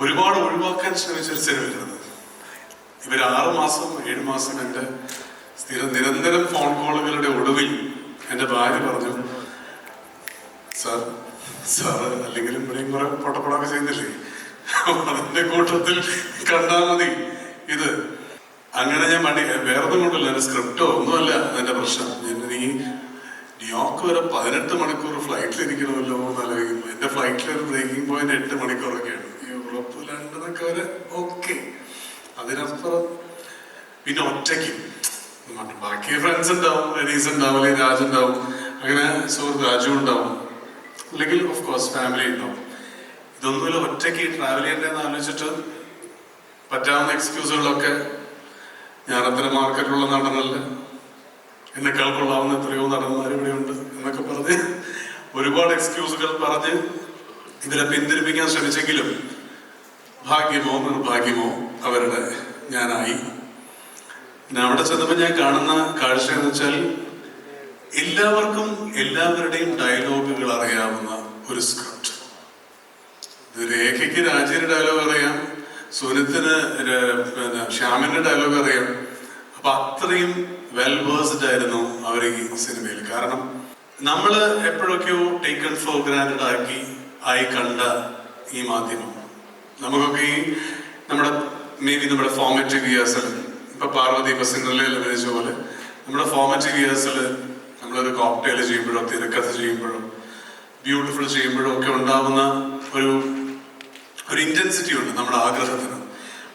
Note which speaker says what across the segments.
Speaker 1: ഒരുപാട് ഒഴിവാക്കാൻ ശ്രമിച്ചൊരു സിനിമയായിരുന്നു ഇവർ ആറ് മാസം ഏഴ് മാസം എന്റെ സ്ഥിര നിരന്തരം ഫോൺ കോളുകളുടെ ഒടുവിൽ എന്റെ ഭാര്യ പറഞ്ഞു സാർ സാറ് അല്ലെങ്കിലും ഇവിടെയും കുറെ പൊട്ടപ്പൊടൊക്കെ ചെയ്യുന്നില്ലേ അതിന്റെ കൂട്ടത്തിൽ കണ്ടാൽ മതി. ഇത് അങ്ങനെ ഞാൻ മടി വേറെ ഒന്നും കൊണ്ടല്ല എന്റെ സ്ക്രിപ്റ്റോ ഒന്നുമല്ല എന്റെ പ്രശ്നം. ഞാൻ നീ ന്യൂയോർക്ക് വരെ പതിനെട്ട് മണിക്കൂർ ഫ്ലൈറ്റിൽ ഇരിക്കണമല്ലോ എന്റെ ഫ്ലൈറ്റിൽ ഒരു ബ്രേക്കിംഗ് പോയിന്റ് എട്ട് യൂറോപ്പ് ലണ്ടനൊക്കെ വരെ ഓക്കെ അതിനപ്പുറം പിന്നെ ഒറ്റയ്ക്ക്. ബാക്കി ഫ്രണ്ട്സ് ഉണ്ടാവും റെനീസ് ഉണ്ടാവും അല്ലെങ്കിൽ രാജ് ഉണ്ടാവും അങ്ങനെ സുഹൃത്ത് രാജു ഉണ്ടാവും. അല്ലെങ്കിൽ ഓഫ് കോഴ്സ് ഫാമിലി ഉണ്ടാവും. ഇതൊന്നുമില്ല ഒറ്റയ്ക്ക് ട്രാവൽ ചെയ്യണ്ടെന്ന് ആലോചിച്ചിട്ട് പറ്റാവുന്ന എക്സ്ക്യൂസുകളൊക്കെ ഞാൻ അത്ര മാർക്കറ്റിലുള്ള നടനല്ല. എന്നെക്കാൾ കൊള്ളാവുന്ന എത്രയോ ഇവിടെ ഉണ്ട് എന്നൊക്കെ പറഞ്ഞ് ഒരുപാട് എക്സ്ക്യൂസുകൾ പറഞ്ഞ് ഇതിനെ പിന്തിരിപ്പിക്കാൻ ശ്രമിച്ചെങ്കിലും ഭാഗ്യമോ നിർഭാഗ്യമോ അവരുടെ ഞാനായി. പിന്നെ അവിടെ ചെന്നപ്പോൾ ഞാൻ കാണുന്ന കാഴ്ച എന്ന് വെച്ചാൽ എല്ലാവർക്കും എല്ലാവരുടെയും ഡയലോഗുകൾ അറിയാവുന്ന ഒരു സ്ക്രിപ്റ്റ് ഇത് രേഖയ്ക്ക് രാജയുടെ ഡയലോഗ് അറിയാം സുനിത്തിന് പിന്നെ ശ്യാമിന്റെ ഡയലോഗ് അറിയാം. അപ്പൊ അത്രയും വെൽ വേഴ്സ്ഡ് ആയിരുന്നു അവർ ഈ സിനിമയിൽ കാരണം നമ്മൾ എപ്പോഴൊക്കെയോ ടേക്കൺ ഫോർ ഗ്രാൻഡ് ആക്കി ആയി കണ്ട ഈ മാധ്യമം. നമുക്കൊക്കെ ഈ നമ്മുടെ മേ ബി നമ്മുടെ ഫോമറ്റീവ് ഇയേഴ്സിൽ ഇപ്പൊ പാർവതി ഇപ്പൊ സിൻഡ്രലയിൽ അഭിനയിച്ച പോലെ നമ്മുടെ ഫോമറ്റീവ് ഇയേഴ്സിൽ നമ്മളൊരു കോക്ടെയിൽ ചെയ്യുമ്പോഴോ തിരക്കഥ ചെയ്യുമ്പോഴോ ബ്യൂട്ടിഫുൾ ചെയ്യുമ്പോഴോ ഒക്കെ ഉണ്ടാവുന്ന ഒരു ഒരു ഇന്റൻസിറ്റി ഉണ്ട് നമ്മുടെ ആഗ്രഹത്തിന്.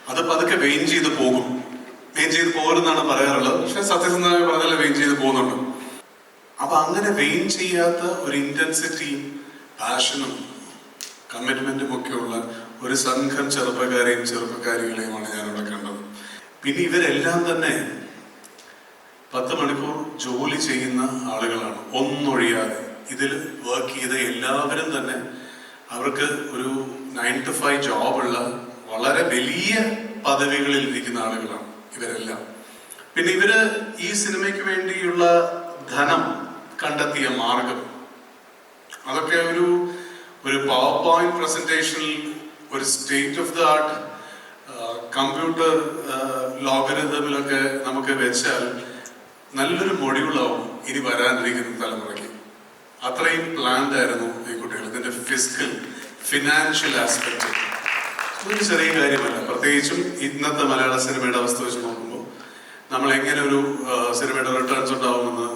Speaker 1: അത് പതുക്കെ വെയിൻ ചെയ്ത് പോകും. വെയിൻ ചെയ്ത് പോകരുന്നാണ് പറയാറുള്ളത്. പക്ഷെ സത്യസന്ധമായി പറഞ്ഞാൽ വെയിൻ ചെയ്ത് പോകുന്നുണ്ട്. അപ്പൊ അങ്ങനെ വെയിൻ ചെയ്യാത്ത ഒരു ഇന്റൻസിറ്റിയും പാഷനും കമ്മിറ്റ്മെന്റും ഒക്കെയുള്ള ഒരു സംഘം ചെറുപ്പക്കാരെയും ചെറുപ്പക്കാരികളെയുമാണ് ഞാനിവിടെ കണ്ടത്. പിന്നെ ഇവരെല്ലാം തന്നെ പത്ത് മണിക്കൂർ ജോലി ചെയ്യുന്ന ആളുകളാണ്. ഒന്നൊഴിയാതെ ഇതിൽ വർക്ക് ചെയ്ത എല്ലാവരും തന്നെ അവർക്ക് ഒരു നയൻ ടു ഫൈവ് ജോബുള്ള വളരെ വലിയ പദവികളിൽ ഇരിക്കുന്ന ആളുകളാണ് ഇവരെല്ലാം. പിന്നെ ഇവർ ഈ സിനിമയ്ക്ക് വേണ്ടിയുള്ള ധനം കണ്ടെത്തിയ മാർഗം അതൊക്കെ ഒരു ഒരു പവർ പോയിന്റ് പ്രസന്റേഷനിൽ ഒരു state of the art computer ലോഗരിതമിലൊക്കെ നമുക്ക് വെച്ചാൽ നല്ലൊരു മൊഡ്യൂളാവും ഇനി വരാനിരിക്കുന്ന തലമുറയ്ക്ക്. അത്രയും പ്ലാൻഡ് ആയിരുന്നു ഈ കുട്ടികൾ ഇതിന്റെ ഫിസിക്കൽ ഫിനാൻഷ്യൽ ആസ്പെക്ട് ഒരു ചെറിയ കാര്യമല്ല. പ്രത്യേകിച്ചും ഇന്നത്തെ മലയാള സിനിമയുടെ അവസ്ഥ വെച്ച് നോക്കുമ്പോൾ നമ്മൾ എങ്ങനെ ഒരു ആ, സിനിമയുടെ റിട്ടേൺസ് ഉണ്ടാവുമെന്ന്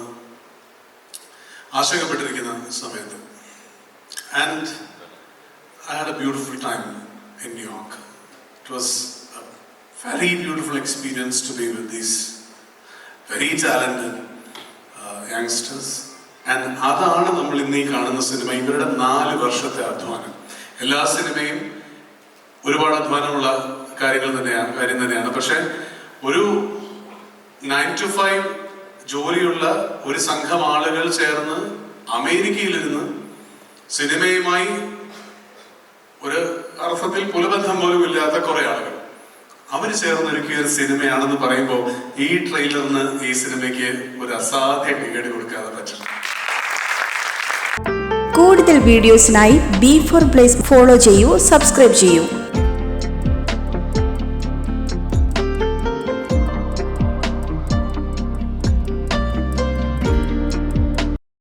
Speaker 1: ആശങ്കപ്പെട്ടിരിക്കുന്ന സമയത്ത്. And I had a beautiful time in It was a very beautiful experience to be with these very talented uh, youngsters. And അതാണ് നമ്മൾ ഇന്ന് ഈ കാണുന്ന സിനിമ. ഇവരുടെ നാല് വർഷത്തെ അധ്വാനം. എല്ലാ സിനിമയും ഒരുപാട് അധ്വാനമുള്ള കാര്യങ്ങൾ തന്നെയാണ് കാര്യം തന്നെയാണ്. പക്ഷെ ഒരു നയൻ ടു ഫൈവ് ജോലിയുള്ള ഒരു സംഘം ആളുകൾ ചേർന്ന് അമേരിക്കയിലിരുന്ന് സിനിമയുമായി ഒരു അർത്ഥത്തിൽ പുലബന്ധം പോലും ഇല്ലാത്ത കുറെ ആളുകൾ. അവർ ചേർന്നൊരുക്കിയ ഒരു സിനിമയാണെന്ന് പറയുമ്പോൾ ഈ ട്രെയിലറിന് ഈ സിനിമയ്ക്ക് ഒരു അസാധ്യ ടിക്കറ്റ് കൊടുക്കാതെ പറ്റില്ല.
Speaker 2: കൂടുതൽ വീഡിയോസിനായി ബി ഫോർ പ്ലേസ് ഫോളോ ചെയ്യൂ സബ്സ്ക്രൈബ് ചെയ്യൂ.